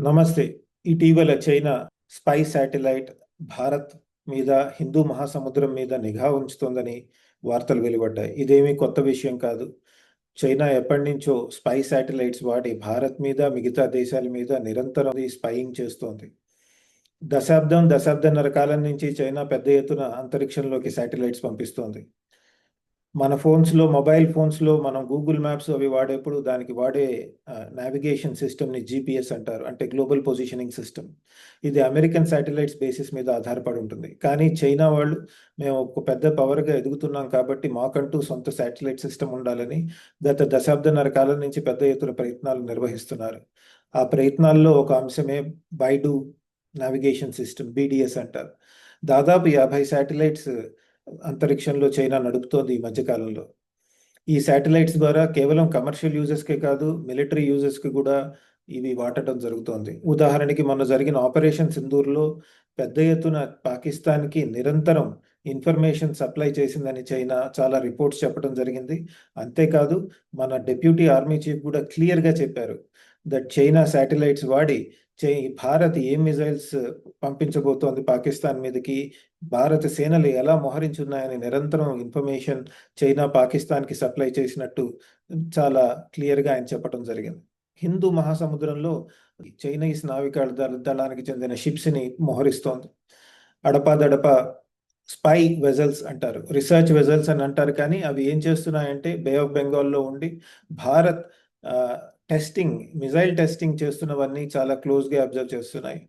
నమస్తే. ఇటీవల China spy satellite Bharat మీద హిందూ మహాసముద్రం మీద నిఘా ఉంచుతోందని వార్తలు వెలువడ్డాయి. ఇదేమీ కొత్త విషయం కాదు. చైనా ఎప్పటి నుంచో స్పై శాటిలైట్స్ వాడి భారత్ మీద మిగతా దేశాల మీద నిరంతరం స్పైయింగ్ చేస్తోంది. దశాబ్దం దశాబ్దన్నర కాలం నుంచి చైనా పెద్ద ఎత్తున అంతరిక్షంలోకి శాటిలైట్స్ పంపిస్తోంది. మన ఫోన్స్లో మొబైల్ ఫోన్స్లో మనం గూగుల్ మ్యాప్స్ అవి వాడేప్పుడు దానికి వాడే నావిగేషన్ సిస్టమ్ని జీపీఎస్ అంటారు. అంటే గ్లోబల్ పొజిషనింగ్ సిస్టమ్. ఇది అమెరికన్ శాటిలైట్స్ బేసిస్ మీద ఆధారపడి ఉంటుంది కానీ చైనా వాళ్ళు మేము ఒక పెద్ద పవర్గా ఎదుగుతున్నాం కాబట్టి మాకంటూ సొంత శాటిలైట్ సిస్టమ్ ఉండాలని గత దశాబ్దన్నర కాలం నుంచి పెద్ద ఎత్తున ప్రయత్నాలు నిర్వహిస్తున్నారు. ఆ ప్రయత్నాల్లో ఒక అంశమే బైడు నావిగేషన్ సిస్టమ్ బీడిఎస్ అంటారు. దాదాపు యాభై శాటిలైట్స్ అంతరిక్షంలో చైనా నడుపుతోంది ఈ మధ్యకాలంలో. ఈ శాటిలైట్స్ ద్వారా కేవలం కమర్షియల్ యూజెస్కే కాదు మిలిటరీ యూజెస్కి కూడా ఇవి వాడటం జరుగుతోంది. ఉదాహరణకి మొన్న జరిగిన ఆపరేషన్ సింధూర్లో పెద్ద ఎత్తున పాకిస్తాన్కి నిరంతరం ఇన్ఫర్మేషన్ సప్లై చేసిందని చైనా చాలా రిపోర్ట్స్ చెప్పడం జరిగింది. అంతేకాదు మన డెప్యూటీ ఆర్మీ చీఫ్ కూడా క్లియర్గా చెప్పారు. దట్ చైనా శాటిలైట్స్ వాడి చై భారత్ ఏ మిజైల్స్ పంపించబోతోంది పాకిస్తాన్ మీదకి? భారత సేనలు ఎలా మోహరించున్నాయని నిరంతరం ఇన్ఫర్మేషన్ చైనా పాకిస్తాన్కి సప్లై చేసినట్టు చాలా క్లియర్గా ఆయన చెప్పడం జరిగింది. హిందూ మహాసముద్రంలో చైనీస్ నావికా దళానికి చెందిన షిప్స్ని మోహరిస్తోంది. అడపాదడప స్పై వెజల్స్ అంటారు. రీసెర్చ్ వెజల్స్ అని అంటారు కానీ అవి ఏం చేస్తున్నాయంటే బే ఆఫ్ బెంగాల్లో ఉండి భారత్ టెస్టింగ్ మిజైల్ టెస్టింగ్ చేస్తున్నవన్నీ చాలా క్లోజ్గా అబ్జర్వ్ చేస్తున్నాయి.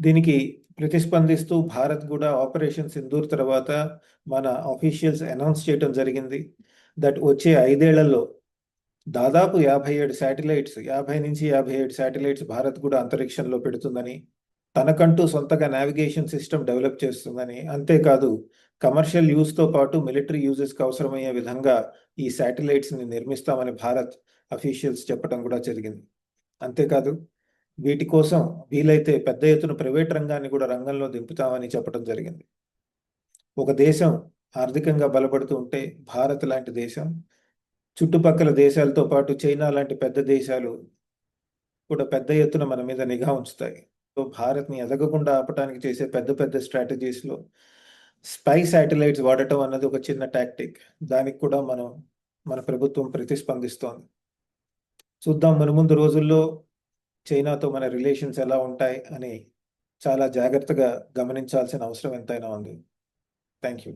దీనికి ప్రతిస్పందిస్తూ భారత్ కూడా ఆపరేషన్ సింధూర్ తర్వాత మన ఆఫీషియల్స్ అనౌన్స్ చేయడం జరిగింది. దట్ వచ్చే ఐదేళ్ళలో దాదాపు యాభై ఏడు శాటిలైట్స్ యాభై నుంచి యాభై ఏడు శాటిలైట్స్ భారత్ కూడా అంతరిక్షంలో పెడుతుందని తనకంటూ సొంతగా నావిగేషన్ సిస్టమ్ డెవలప్ చేస్తుందని. అంతేకాదు కమర్షియల్ యూస్తో పాటు మిలిటరీ యూజెస్కి అవసరమయ్యే విధంగా ఈ శాటిలైట్స్ని నిర్మిస్తామని భారత్ అఫీషియల్స్ చెప్పడం కూడా జరిగింది. అంతేకాదు వీటి కోసం వీలైతే పెద్ద ఎత్తున ప్రైవేట్ రంగాన్ని కూడా రంగంలో దింపుతామని చెప్పడం జరిగింది. ఒక దేశం ఆర్థికంగా బలపడుతూ ఉంటే భారత్ లాంటి దేశం చుట్టుపక్కల దేశాలతో పాటు చైనా లాంటి పెద్ద దేశాలు కూడా పెద్ద ఎత్తున మన మీద నిఘా ఉంచుతాయి. భారత్ని ఎదగకుండా ఆపడానికి చేసే పెద్ద పెద్ద స్ట్రాటజీస్లో స్పై శాటిలైట్స్ వాడటం అన్నది ఒక చిన్న టాక్టిక్ దానికి కూడా మనం మన ప్రభుత్వం ప్రతిస్పందిస్తోంది. చూద్దాం. మన ముందు రోజుల్లో చైనాతో మన రిలేషన్స్ ఎలా ఉంటాయి అని చాలా జాగ్రత్తగా గమనించాల్సిన అవసరం ఎంతైనా ఉంది. Thank you